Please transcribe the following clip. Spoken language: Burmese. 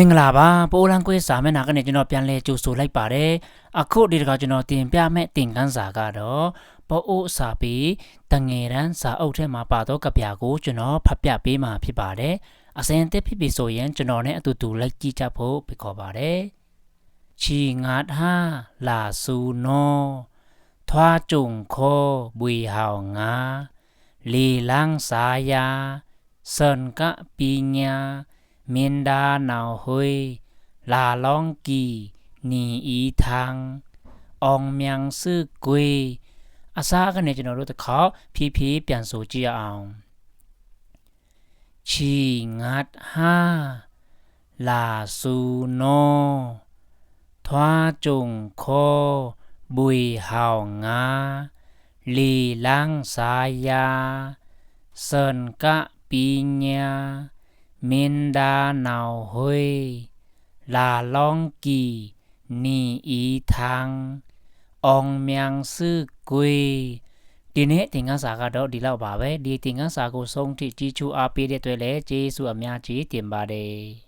မင်္ဂလာပါပိုလန်ကွေးစာမျက်နှာကနေကျွန်တော်ပြန်လဲကြိုဆိုလိုက်ပါတယ်အခုဒီတခါကျွန်တော်တင်ပြမယ့်သင်ခန်းစာကတော့ပိုအိုအစာပြီးတငယ်တန်းစာအုပ်ထဲမှာပါတော့ကဗျာကိုကျွန်တော်ဖတ်ပြပေးမှာဖြစ်ပါတယ်အစဉ်အသစ်ဖြစ်ပြီဆိုရင်ကျွန်တော်နဲ့အတူတူလိုက်ကြည့်ကြဖို့ဖိတ်ခေါ်ပါတယ်ချီငါថាလာဆူနောထွားကြုံခောဘွေဟောင်ငါလီလန်းစာယာစန်ကပညာ မင်ဒါနောင်ဟွေလာလောင်းကီနီဤထန်းအောင်မြန်စုကွေအစားကနေကျွန်တော်တို့တစ်ခေါက်ဖြည်းဖြည်းပြန်ဆိုကြည့်ရအောင်ချီငတ်ဟာလာဆူနောထွားကြုံခောဘွေဟောင်ငါလီလန်းစာယာစန်ကပညာ မင်ဒါနောင်ဟွေလာလောင်းကီနီဤထန်းအောင်မြန်စုကွေဒီနေ့သင်ခန်းစာကတော့ဒီလောက်ပါပဲဒီသင်ခန်းစာကိုဆုံးထိကြီးချူအားပေးတဲ့အတွက်လည်းကျေးဇူးအများကြီးတင်ပါတယ်